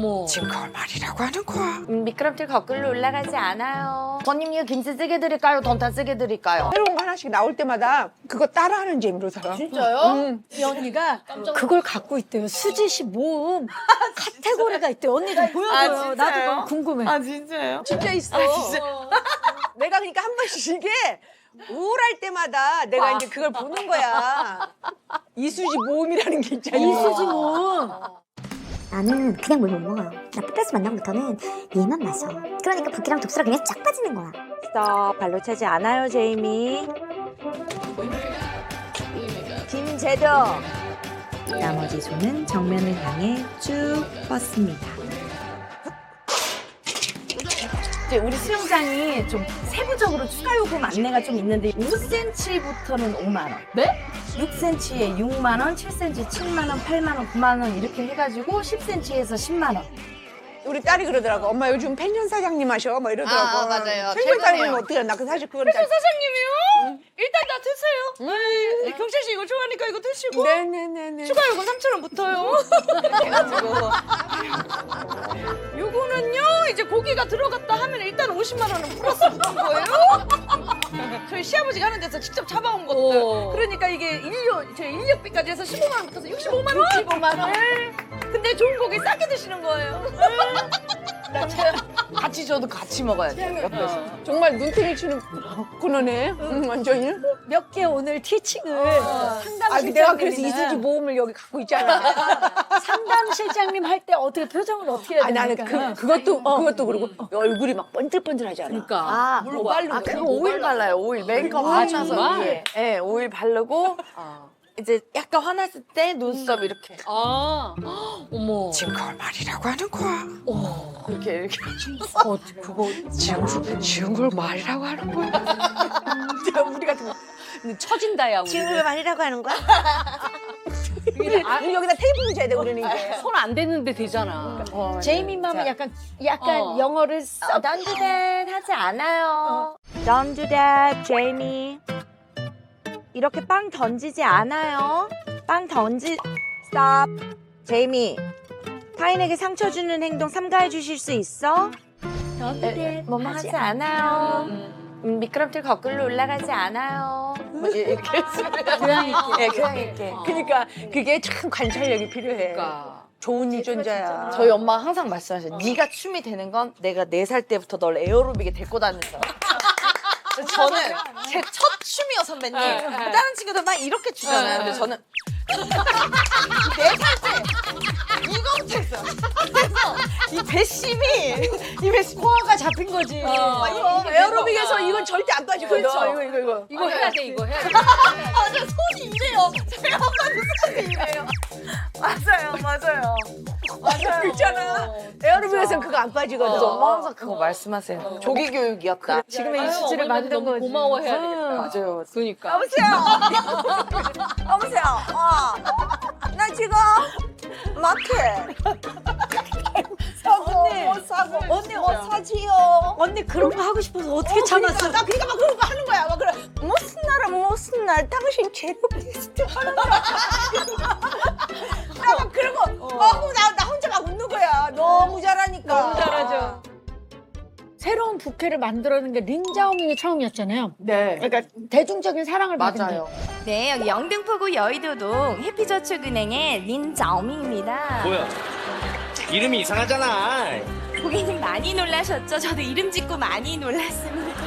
어머. 지금 그걸 말이라고 하는 거야. 음, 미끄럼틀 거꾸로 올라가지 않아요. 번님 이거 김치 쓰게 드릴까요? 쓰게 드릴까요? 새로운 거 하나씩 나올 때마다 그거 따라하는 재미로 살아. 진짜요? 이 언니가 그걸 갖고 있대요. 수지씨 모음 카테고리가 있대요. 언니 좀 보여줘요. 나도 너무 궁금해. 아 진짜요? 진짜 있어. 내가 그러니까 한 번씩 이게 우울할 때마다 내가 이제 그걸 보는 거야. 이수지 모음이라는 게 있잖아. 이수지 모음. 나는 그냥 물 못 먹어요. 나 뽀빼스 만나고부터는 얘만 마셔. 그러니까 붓기랑 독소가 그냥 쫙 빠지는 거야. 스톱 발로 차지 않아요 제이미. 김제도. 나머지 손은 정면을 향해 쭉 뻗습니다. 이제 우리 수영장이 좀 세부적으로 추가 요금 안내가 좀 있는데 5cm부터는 5만 원. 네? 6cm에 6만 원, 7cm 7만 원, 8만 원, 9만 원 이렇게 해가지고 10cm에서 10만 원. 우리 딸이 그러더라고. 엄마 요즘 펜션 사장님 하셔. 막 이러더라고. 아, 맞아요. 펜션. 사장님 어떻게 하나? 그 사실 그건 펜션 사장님이요? 일단 다 드세요. 네, 경찰 씨 이거 좋아하니까 이거 드시고 네네네네. 추가 요금 3천 원 붙어요. 해가지고 요거는요 이제 고기가 들어갔다 하면 일단 50만 원은 플러스 붙은 거예요. 저희 시아버지가 하는 데서 직접 잡아온 것들. 오. 그러니까 이게 인력 제 인력비까지 해서 15만 원 붙어서 65만 원. 65만 원. 근데 좋은 고기 싸게 드시는 거예요. 같이 줘도 같이 먹어야 돼요. 옆에서. 정말 눈탱이 치는 코너네. 응, 완전히. 몇 개 오늘 티칭을 상담 아, 내가 그래서 이수지 모음을 여기 갖고 있잖아. 상담 실장님 할 때 어떻게 표정을 어떻게 해야 아, 나는 됩니까? 그, 그것도, 그것도 그러고 얼굴이 막 번들번들하잖아. 그러니까. 아, 뭐 바르는 아? 그거 오일 발라요, 오일. 메이크업 아, 하고 나서 정말? 위에. 네, 오일 바르고, 이제 약간 화났을 때 눈썹 이렇게. 아. 어머. 지금 그걸 말이라고 하는 거야. 이렇게, 이렇게. 어, 그거 지금, 지금 그걸 말이라고 하는 거야. 진짜 우리 같은 거. 처진다 야 우리. 말이라고 하는 거야? 우리, 우리 여기다 테이블 줘야 돼, 우리는 이제. 손안 대는데 되잖아. 제이미 맘은 약간 약간 어. 영어를 써. Don't do that 하지 않아요. Don't do that, Jamie. 이렇게 빵 던지지 않아요. 빵 던지. Stop. 제이미. 타인에게 상처 주는 행동 삼가해 주실 수 있어? 네, 뭐뭐 하지 않아요. 음, 미끄럼틀 거꾸로 올라가지 않아요. 뭐 이렇게 교양 있게. 네, 교양 있게. 그러니까 그게 참 관찰력이 필요해. 그러니까. 좋은 유전자야. 저희 엄마 가 항상 말씀하셔요. 네가 춤이 되는 건 내가 네 살 때부터 널 에어로빅에 데리고 다녔어. 저는 제 첫 춤이요 선배님. 다른 친구들 막 이렇게 추잖아요. 근데 저는 네 살 때 이거부터 했어요. 그래서 이 배심이 이 배심 코어가 잡힌 거지. 어. 이거 에어로빅에서 이건 절대 안 빠지거든. 그렇죠. 이거, 이거, 이거. 이거 해야 돼 이거 해야 돼. 맞아 손이 이래요. 제가 엄마도 손이 이래요. 맞아요, 맞아요. 맞아요. 있잖아. 에어로빅에서는 그거 안 빠지거든. 그래서 엄마 항상 그거 말씀하세요. 조기 교육이었다. 지금의 이수지를 만든 거지. 고마워해야 되겠다. 맞아요. 그러니까. 여보세요. 여보세요. 어. 나 지금 마켓. 사고, 옷 사고. 언니 옷 사지요. 언니 그런 거 하고 싶어서 어떻게 참았어? 그러니까, 나 그러니까 막 그런 거 하는 거야. 막 그래. 무슨 날은 무슨 날 당신 재료 테스트 하는 거야. 부캐를 만들어낸 게 린자오밍이 처음이었잖아요. 네. 그러니까 대중적인 사랑을 받은 게. 맞아요. 네, 여기 영등포구 여의도동 해피저축은행의 린자오밍입니다. 뭐야? 이름이 이상하잖아. 고객님 많이 놀라셨죠? 저도 이름 짓고 많이 놀랐습니다.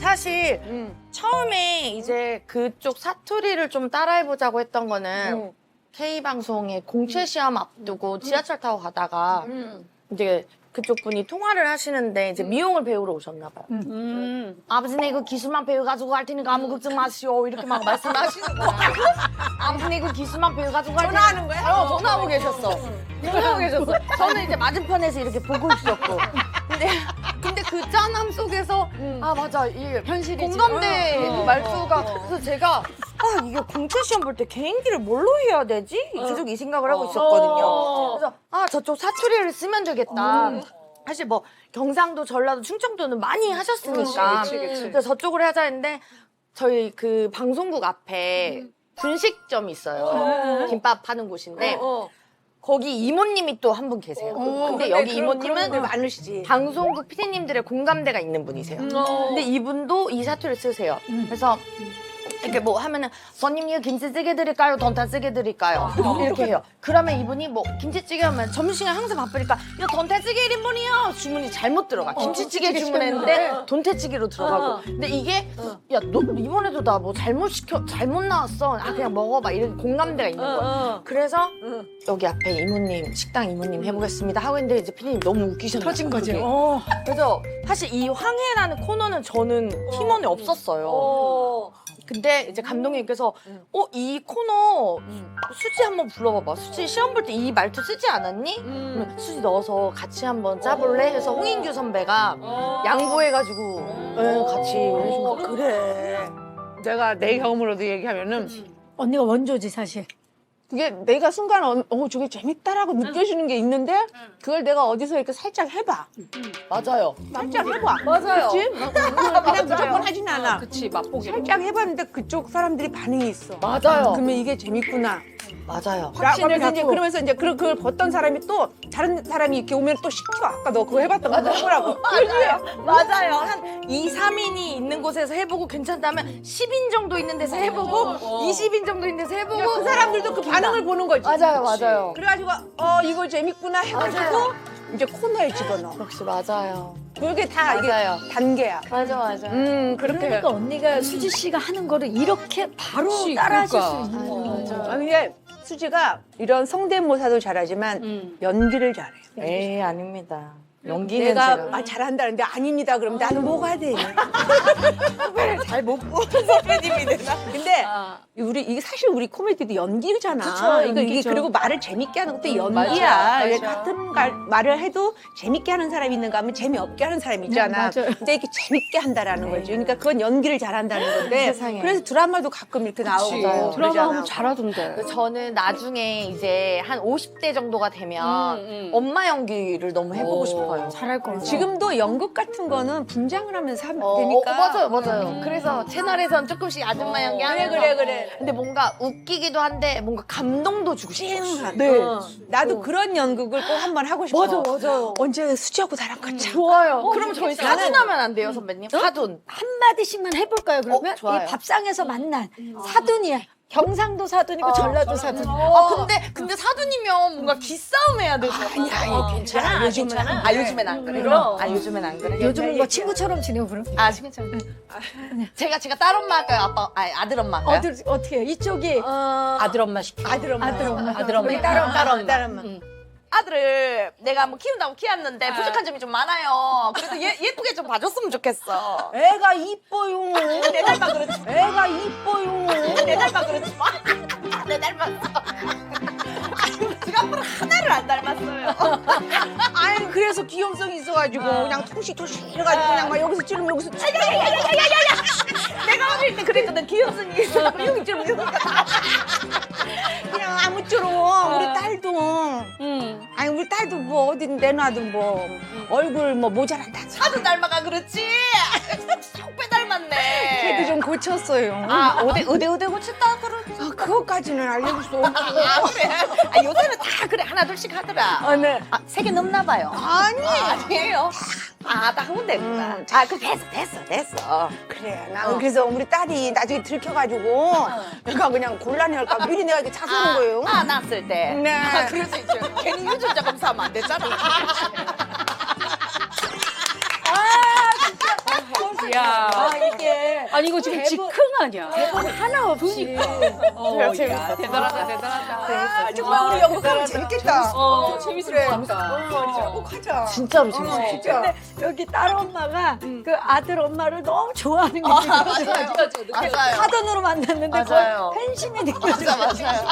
사실 음. 처음에 이제 그쪽 사투리를 좀 따라해보자고 했던 거는 음. K방송에 공채 시험 앞두고 지하철 타고 가다가 이제 그쪽 분이 통화를 하시는데 이제 미용을 배우러 오셨나 봐요. 음. 아버지네 이거 기술만 배워가지고 갈 테니까 아무 걱정 마시오 이렇게 막 말씀하시는 거야. 아버지네 이거 기술만 배워가지고 갈 테니까 전화하는 거야? 어, 전화하고 계셨어. 전화하고 계셨어. 저는 이제 맞은편에서 이렇게 보고 있었고. 근데 근데 그 짠함 속에서 아 맞아 이 현실이지. 공감대 어, 말투가 어, 어. 그래서 제가 아 이게 공채 시험 볼 때 개인기를 뭘로 해야 되지? 계속 이 생각을 하고 있었거든요. 어. 그래서 아 저쪽 사투리를 쓰면 되겠다. 사실 뭐 경상도, 전라도, 충청도는 많이 하셨으니까 그치, 그치, 그치. 그래서 저쪽으로 하자 했는데 저희 그 방송국 앞에 분식점이 있어요. 김밥 파는 곳인데 거기 이모님이 또 한 분 계세요. 근데 여기 이모님은 많으시지. 방송국 PD님들의 공감대가 있는 분이세요. 근데 이분도 이 사투리를 쓰세요. 그래서 이렇게 뭐 하면은 손님 이거 김치찌개 드릴까요? 돈타 찌개 드릴까요? 이렇게 해요. 그러면 이분이 뭐 김치찌개 하면 점심시간 항상 바쁘니까 이거 돈타찌개 1인분이요. 주문이 잘못 들어가. 김치찌개 주문했는데 돈태찌개로 들어가고. 근데 이게 야 너 이번에도 나 뭐 잘못 시켜 잘못 나왔어. 아 그냥 먹어봐. 이런 공감대가 있는 거야. 그래서 여기 앞에 이모님 식당 이모님 해보겠습니다 하고 있는데 이제 피디님 너무 웃기셨나 터진 거죠. 그래서 사실 이 황해라는 코너는 저는 팀원에 없었어요. 근데 이제 감독님께서 어이 코너 수지 한번 불러봐봐. 수지 시험 볼 때 이 말투 쓰지 않았니? 그러면 수지 넣어서 같이 한번 짜볼래? 해서 홍인규 선배가 양보해가지고 네, 같이 해준 거. 그래. 내가 내 경험으로도 얘기하면은 언니가 원조지 사실. 그게 내가 순간 어, 어 저게 재밌다라고 느껴지는 게 있는데 그걸 내가 어디서 이렇게 살짝 해봐. 맞아요. 살짝 해봐. 맞아요. 그치? 그냥 무조건 하진 않아. 그치 맛보기. 살짝 해봤는데 그쪽 사람들이 반응이 있어. 맞아요. 그러면 이게 재밌구나. 맞아요. 라고 하면서 이제 그러면서 이제 그- 그걸 봤던 사람이 또 다른 사람이 이렇게 오면 또 시켜. 아까 너 그거 해봤던 거 해보라고. 맞아요. 맞아요. 한 2, 3인이 있는 곳에서 해보고 괜찮다면 10인 정도 있는 데서 해보고 20인 정도 있는 데서 해보고 그 사람들도 그 반응을 보는 거지. 맞아요, 맞아요. 그래가지고 어 이거 재밌구나 해가지고 이제 코너에 집어넣어. 역시 맞아요. 그게 다 맞아요. 이게 단계야. 맞아, 맞아. 음 그렇게. 그러니까 언니가 수지 씨가 하는 거를 이렇게 바로 그치, 따라하실 그러니까. 수 있는 거죠. 아 근데 수지가 이런 성대모사도 잘하지만 음. 연기를 잘해. 에이, 아닙니다. 연기는 내가 제가 아, 잘한다는데 아닙니다. 그럼 나는 뭐가 돼? 잘못 본 선배님이 되나? 근데 아. 우리 이게 사실 우리 코미디도 연기잖아. 그쵸, 이거 이게 연기죠. 그리고 말을 재밌게 하는 것도 연기야. 맞아, 이게 맞아. 같은 가- 말을 해도 재밌게 하는 사람이 있는가 하면 재미없게 하는 사람이 있잖아. 네, 맞아요. 근데 이렇게 재밌게 한다라는 거지. 그러니까 그건 연기를 잘한다는 건데. 세상에. 그래서 드라마도 가끔 이렇게 나오고 드라마 그러잖아. 하면 잘하던데. 저는 나중에 이제 한 50대 정도가 되면 음, 음. 엄마 연기를 너무 해보고 오. 싶어요. 잘할 거 같아. 지금도 연극 같은 거는 분장을 하면서 하면 어, 되니까. 어, 맞아요, 맞아요. 그래서 채널에선 조금씩 아줌마 연기 그래 하면서 그래 그래. 근데 뭔가 웃기기도 한데 뭔가 감동도 주고 싶어요. 네. 나도 그런 연극을 꼭 한 번 하고 싶어. 맞아, 맞아요. 언제 수지하고 나랑 같이 할까? 좋아요. 그럼 저희 사둔하면 안 돼요, 선배님? 사둔. 한 마디씩만 해볼까요? 그러면 어, 좋아요. 이 밥상에서 만난 사돈이야. 경상도 사돈이고 전라도 사돈. 아 근데 근데 사둔이면 뭔가 기싸움 해야 되죠. 아니야, 괜찮아. 요즘은 안아 요즘엔 안 그래. 그럼. 아 요즘엔 안 그래. 요즘은 뭐 친구처럼 지내고 그럼. 아 친구처럼. 제가 제가 딸 엄마 할까요? 아빠 아 아들 엄마 할까요? 어들 어떻게 해요? 이쪽이 아들 엄마 시키. 아들 엄마. 아들 엄마. 아들 엄마. 딸 엄마. 딸 엄마. 아들을 내가 뭐 키운다고 키웠는데 부족한 점이 좀 많아요. 그래도 예, 예쁘게 좀 봐줬으면 좋겠어. 애가 이뻐요. 내 닮아 그렇지. 애가 이뻐요. 내 닮아 그렇지 마. 내 닮았어. 아니, 제가 앞으로 하나를 안 닮았어요. 아니 그래서 귀염성이 있어가지고 그냥 통시통시 해가지고 그냥 막 여기서 찌르면 여기서 찌르면 내가 어릴 때 그랬거든. 귀염성이 있어. 여기 좀 여기. 그냥 아무쪼록 우리 딸도 응. 아니 우리 딸도 뭐 어디 내놔도 뭐 얼굴 뭐 모자란다. 사도 닮아가 그렇지. 속배 닮았네. 그래도 좀 고쳤어요. 아 어디 의대 의대 고쳤다 그러지. 아, 그것까지는 알려줄 수 없고. 아 그래. 아 요새는 다 그래 하나 둘씩 하더라. 아, 네. 아 세 개 넘나 봐요. 아니. 아니에요. 아다 하면 되구나. 음, 아 그럼 됐어 됐어 됐어. 그래, 나 그래서 우리 딸이 나중에 들켜가지고 내가 그냥 곤란해할까 미리 내가 이렇게 차서는 거예요. 아 낳았을 때. 네. 아 그럴 수 있죠. 괜히 유전자 검사하면 안 되잖아. 야. 아 이게 아니 이거 지금 대본- 즉흥 아니야. 대본 하나 없이 어, 야, 대단하다 대단하다. 아, 정말 우리 연극하면 재밌겠다. 어 재밌을 것 같다. 어, 꼭 하자. 진짜로 재밌어. 진짜. 근데 여기 딸 엄마가 그 아들 엄마를 너무 좋아하는 게 맞아요. 사돈으로 만났는데 맞아요. 거의 팬심이 느껴져. 맞아 맞아요.